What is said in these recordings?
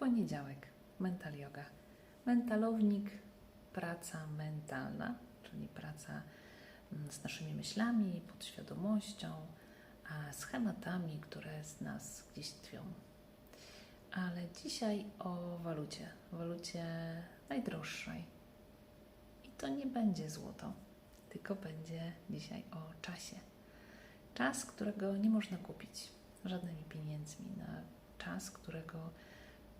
Poniedziałek, mental yoga. Mentalownik, praca mentalna, czyli praca mm, z naszymi myślami, podświadomością, a schematami, które z nas gdzieś tkwią. Ale dzisiaj o walucie, walucie najdroższej. I to nie będzie złoto, tylko będzie dzisiaj o czasie. Czas, którego nie można kupić żadnymi pieniędzmi, na czas, którego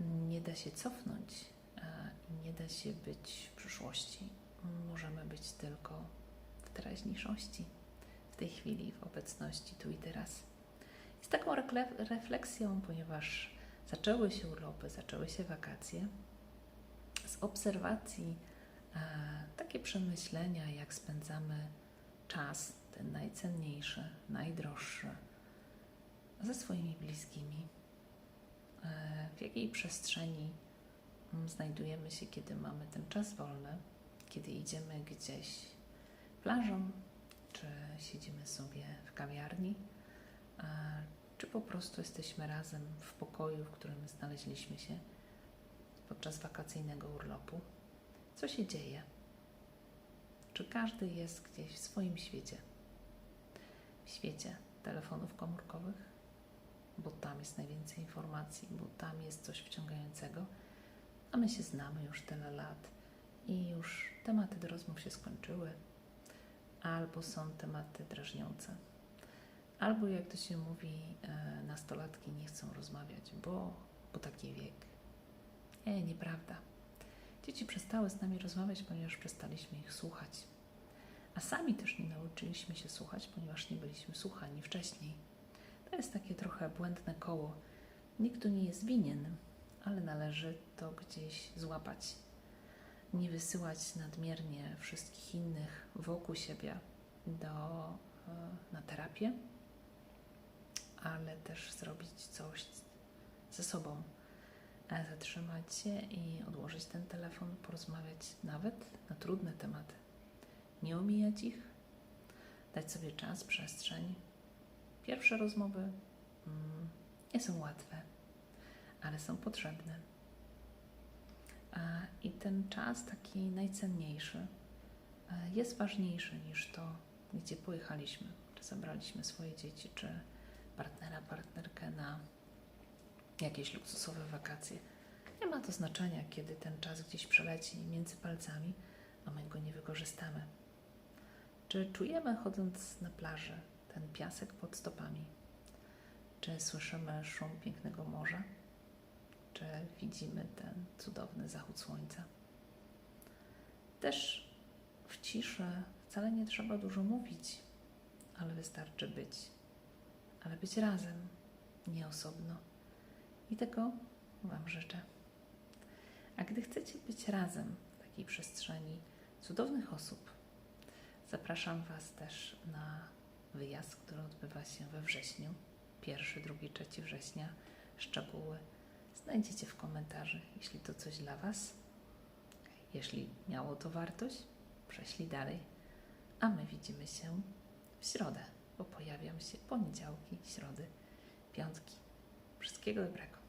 nie da się cofnąć e, i nie da się być w przyszłości. Możemy być tylko w teraźniejszości, w tej chwili, w obecności, tu i teraz. Z taką refleksją, ponieważ zaczęły się urlopy, zaczęły się wakacje, z obserwacji e, takie przemyślenia, jak spędzamy czas, ten najcenniejszy, najdroższy, ze swoimi bliskimi, w jakiej przestrzeni mm, znajdujemy się, kiedy mamy ten czas wolny, kiedy idziemy gdzieś plażą, czy siedzimy sobie w kawiarni, czy po prostu jesteśmy razem w pokoju, w którym znaleźliśmy się podczas wakacyjnego urlopu. Co się dzieje? Czy każdy jest gdzieś w swoim świecie? W świecie telefonów komórkowych, bo tam jest najwięcej informacji, bo tam jest coś wciągającego, a my się znamy już tyle lat i już tematy do rozmów się skończyły, albo są tematy drażniące, albo jak to się mówi, e, nastolatki nie chcą rozmawiać, bo, bo taki wiek. Nie, nieprawda. Dzieci przestały z nami rozmawiać, ponieważ przestaliśmy ich słuchać. A sami też nie nauczyliśmy się słuchać, ponieważ nie byliśmy słuchani wcześniej. To jest takie trochę błędne koło. Nikt tu nie jest winien, ale należy to gdzieś złapać. Nie wysyłać nadmiernie wszystkich innych wokół siebie do, e, na terapię, ale też zrobić coś ze sobą. E, Zatrzymać się i odłożyć ten telefon, porozmawiać nawet na trudne tematy. Nie omijać ich, dać sobie czas, przestrzeń. Pierwsze rozmowy nie są łatwe, ale są potrzebne. I ten czas taki najcenniejszy e, jest ważniejszy niż to, gdzie pojechaliśmy, czy zabraliśmy swoje dzieci, czy partnera, partnerkę na jakieś luksusowe wakacje. Nie ma to znaczenia, kiedy ten czas gdzieś przeleci między palcami, a my go nie wykorzystamy. Czy czujemy, chodząc na plaży, ten piasek pod stopami? Czy słyszymy szum pięknego morza? Czy widzimy ten cudowny zachód słońca? Też w ciszy wcale nie trzeba dużo mówić, ale wystarczy być. Ale być razem, nie osobno. I tego Wam życzę. A gdy chcecie być razem w takiej przestrzeni cudownych osób, zapraszam Was też na wyjazd, który odbywa się we wrześniu. Pierwszy, drugi, trzeci września. Szczegóły znajdziecie w komentarzu, jeśli to coś dla Was. Jeśli miało to wartość, prześlij dalej. A my widzimy się w środę, bo pojawią się poniedziałki, środy, piątki. Wszystkiego dobrego.